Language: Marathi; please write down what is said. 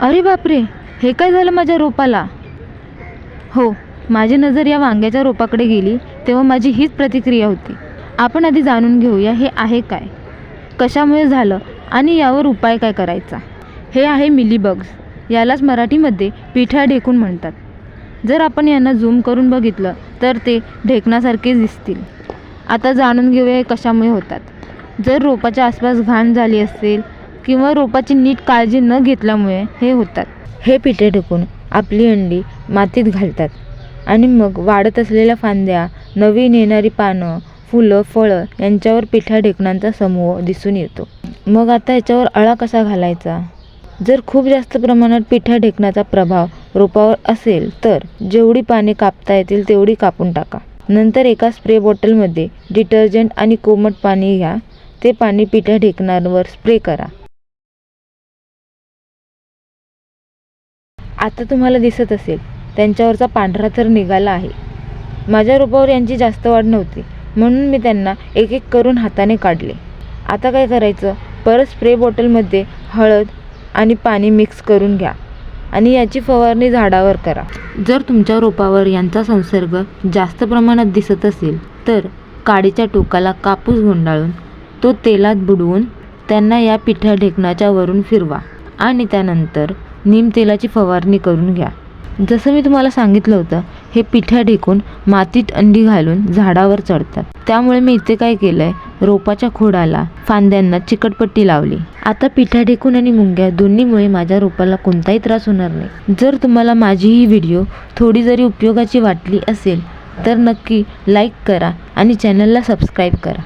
अरे बापरे हे काय झालं माझ्या रोपाला? हो माझी नजर या वांग्याच्या रोपाकडे गेली तेव्हा माझी हीच प्रतिक्रिया होती. आपण आधी जाणून घेऊया हे आहे काय कशामुळे झालं आणि यावर उपाय काय करायचा. हे आहे मिलीबग्स यालाच मराठीमध्ये पिठ्या ढेकून म्हणतात. जर आपण यांना झूम करून बघितलं तर ते ढेकणासारखे दिसतील. आता जाणून घेऊया हे कशामुळे होतात. जर रोपाच्या आसपास घाण झाली असेल किंवा रोपाची नीट काळजी न घेतल्यामुळे हे होतात. हे पिठे ढकून आपली अंडी मातीत घालतात आणि मग वाढत असलेल्या फांद्या नवीन येणारी पानं फुलं फळं यांच्यावर पिठ्या ढेकणांचा समूह दिसून येतो. मग आता याच्यावर अळा कसा घालायचा? जर खूप जास्त प्रमाणात पिठ्या ढेकणाचा प्रभाव रोपावर असेल तर जेवढी पाने कापता येतील तेवढी कापून टाका. नंतर एका स्प्रे बॉटलमध्ये डिटर्जंट आणि कोमट पाणी घ्या. ते पाणी पिठ्या ढेकणांवर स्प्रे करा. आता तुम्हाला दिसत असेल त्यांच्यावरचा पांढरा थर निघाला आहे. माझ्या रोपावर यांची जास्त वाढ नव्हती म्हणून मी त्यांना एक एक करून हाताने काढले. आता काय करायचं? परत स्प्रे बॉटलमध्ये हळद आणि पाणी मिक्स करून घ्या आणि याची फवारणी झाडावर करा. जर तुमच्या रोपावर यांचा संसर्ग जास्त प्रमाणात दिसत असेल तर काडीच्या टोकाला कापूस गुंडाळून तो तेलात बुडवून त्यांना या पिठ्या ढेकणाच्या वरून फिरवा. आणि त्यानंतर निमतेलाची फवारणी करून घ्या. जसं मी तुम्हाला सांगितलं होतं हे पिठ्या ढेकून मातीत अंडी घालून झाडावर चढतात. त्यामुळे मी इथे काय केलं आहे रोपाच्या खोडाला फांद्यांना चिकटपट्टी लावली. आता पिठ्या ढेकून आणि मुंग्या दोन्हीमुळे माझ्या रोपाला कोणताही त्रास होणार नाही. जर तुम्हाला माझी ही व्हिडिओ थोडी जरी उपयोगाची वाटली असेल तर नक्की लाईक करा आणि चॅनलला सबस्क्राईब करा.